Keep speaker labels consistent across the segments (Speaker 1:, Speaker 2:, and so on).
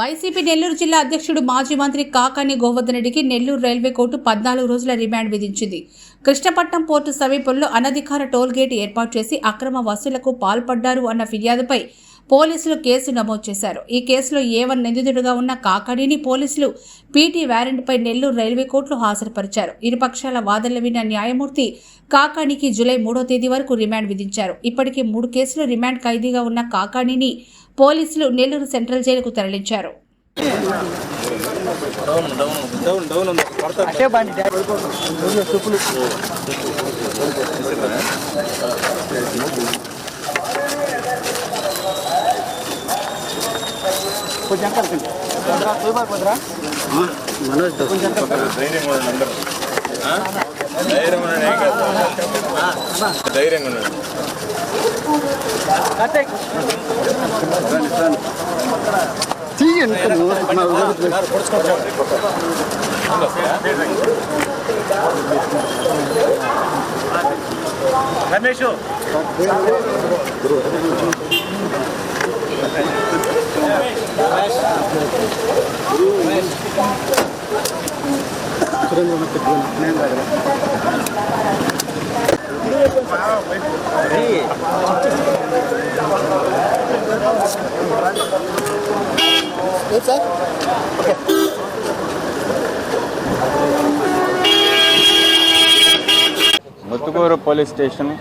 Speaker 1: YCP Nellore జిల్లా అధ్యక్షుడు మాజీ మంత్రి కాకాని గోవర్ధన్ రెడ్డికి నెల్లూరు రైల్వే కోర్టు పద్నాలుగు రోజుల రిమాండ్ విధించింది. కృష్ణపట్నం పోర్టు సమీపంలో అనధికార టోల్ గేట్ ఏర్పాటు చేసి అక్రమ వసూలకు పాల్పడ్డారు అన్న ఫిర్యాదుపై పోలీసులు కేసు నమోదు చేశారు. ఈ కేసులో ఏవన్ నిందితుడిగా ఉన్న కాకాడిని పోలీసులు పీటీ వారెంట్పై నెల్లూరు రైల్వే కోర్టులో హాజరుపరిచారు. ఇరుపక్షాల వాదనలు విన్న న్యాయమూర్తి కాకాణికి జూలై మూడో తేదీ వరకు రిమాండ్ విధించారు. ఇప్పటికే మూడు కేసులు రిమాండ్ ఖైదీగా ఉన్న కాకాణిని పోలీసులు నెల్లూరు సెంట్రల్ జైలుకు తరలించారు.
Speaker 2: అట్టే బండి చెప్పులు కొంచెం అంకల్ కుదరా ధైర్యంగా ఉన్నాడు ಟೀಗೆ ನಾವು
Speaker 3: ರಮೇಶು ಸುರೇಂದ್ರ
Speaker 2: ಮತ್ತೆ Chitra Ramesh sir
Speaker 4: Muthukur police station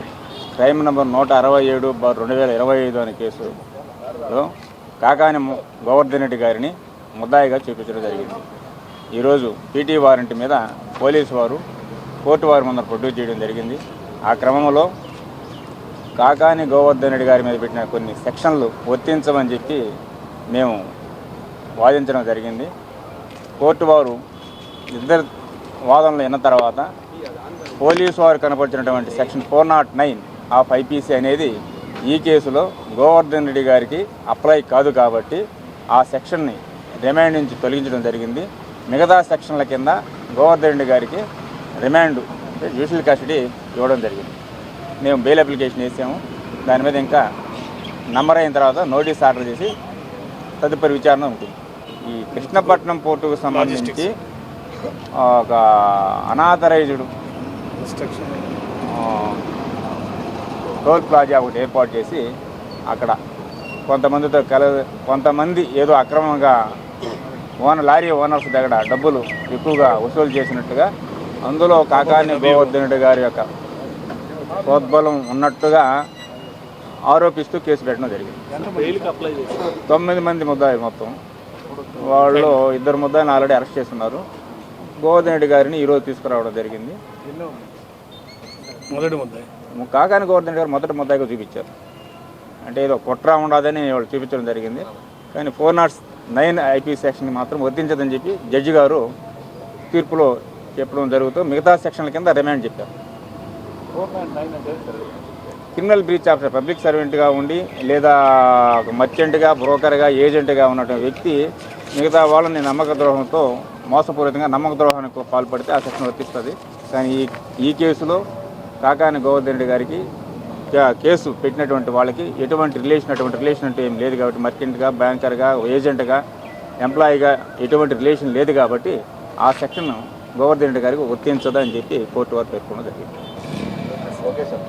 Speaker 4: crime number నూట అరవై ఏడు బార్ రెండు వేల ఇరవై ఐదు అనే కేసులో కాకాని గోవర్ధన్ రెడ్డి గారిని ముద్దాయిగా చూపించడం జరిగింది. ఈరోజు పీటీ వారెంట్ మీద పోలీసు వారు కోర్టు వారి ముందర ప్రొడ్యూస్ చేయడం జరిగింది. ఆ క్రమంలో కాకాని గోవర్ధన్ రెడ్డి గారి మీద పెట్టిన కొన్ని సెక్షన్లు వర్తించమని చెప్పి మేము వాదించడం జరిగింది. కోర్టు వారు ఇద్దరు వాదనలు విన్న తర్వాత పోలీసు వారు కనపరిచినటువంటి section four nought nine of IPC అనేది ఈ కేసులో గోవర్ధన్ రెడ్డి గారికి అప్లై కాదు కాబట్టి ఆ సెక్షన్ని రిమాండ్ నుంచి తొలగించడం జరిగింది. మిగతా సెక్షన్ల కింద గోవర్ధన్ రెడ్డి గారికి రిమాండ్ అంటే జ్యుడిషియల్ కస్టడీ ఇవ్వడం జరిగింది. మేము బెయిల్ అప్లికేషన్ వేసాము. దాని మీద ఇంకా నంబర్ అయిన తర్వాత నోటీస్ ఆర్డర్ చేసి తదుపరి విచారణ ఉంటుంది. ఈ కృష్ణపట్నం పోర్టుకు సంబంధించి ఒక అనాథరైజ్డ్ టోల్ ప్లాజా ఒకటి ఏర్పాటు చేసి అక్కడ కొంతమందితో కల కొంతమంది ఏదో అక్రమంగా ఓనర్ లారీ ఓనర్స్ దగ్గర డబ్బులు ఎక్కువగా వసూలు చేసినట్టుగా అందులో కాకాని గోవర్ధనుడి గారి యొక్క ప్రోద్బలం ఉన్నట్టుగా ఆరోపిస్తూ కేసు పెట్టడం జరిగింది. తొమ్మిది మంది ముద్దాయి మొత్తం. వాళ్ళు ఇద్దరు ముద్దాయిని ఆల్రెడీ అరెస్ట్ చేస్తున్నారు. గోవర్ధన్ రెడ్డి గారిని ఈరోజు తీసుకురావడం జరిగింది.
Speaker 3: మొదటి ముద్దాయి.
Speaker 4: కాకాని గోవర్ధన్ రెడ్డి గారు మొదటి ముద్దాయిగా చూపించారు. అంటే ఏదో కుట్ర ఉండదని వాళ్ళు చూపించడం జరిగింది. కానీ four nought nine IP section మాత్రం వర్తించదని చెప్పి జడ్జి గారు తీర్పులో చెప్పడం జరుగుతూ మిగతా సెక్షన్ల కింద రిమాండ్ చెప్పారు. క్రిమినల్ బ్రీచ్ ఆఫ్ పబ్లిక్ సర్వెంట్గా ఉండి లేదా మర్చెంట్గా బ్రోకర్గా ఏజెంట్గా ఉన్నటువంటి వ్యక్తి మిగతా వాళ్ళని నమ్మక ద్రోహంతో మోసపూరితంగా నమ్మక ద్రోహానికి పాల్పడితే ఆ సెక్షన్ వర్తిస్తుంది. కానీ ఈ ఈ కేసులో కాకాని గోవర్ధన్ రెడ్డి గారికి కేసు పెట్టినటువంటి వాళ్ళకి ఎటువంటి రిలేషన్ అటువంటి రిలేషన్ అంటే ఏం లేదు కాబట్టి మర్కెంట్గా బ్యాంకర్గా ఏజెంట్గా ఎంప్లాయీగా ఎటువంటి రిలేషన్ లేదు కాబట్టి ఆ సెక్షన్ గోవర్ధన్ రెడ్డి గారికి వర్తించదని చెప్పి కోర్టు వారు పేర్కొనడం జరిగింది. Okay sir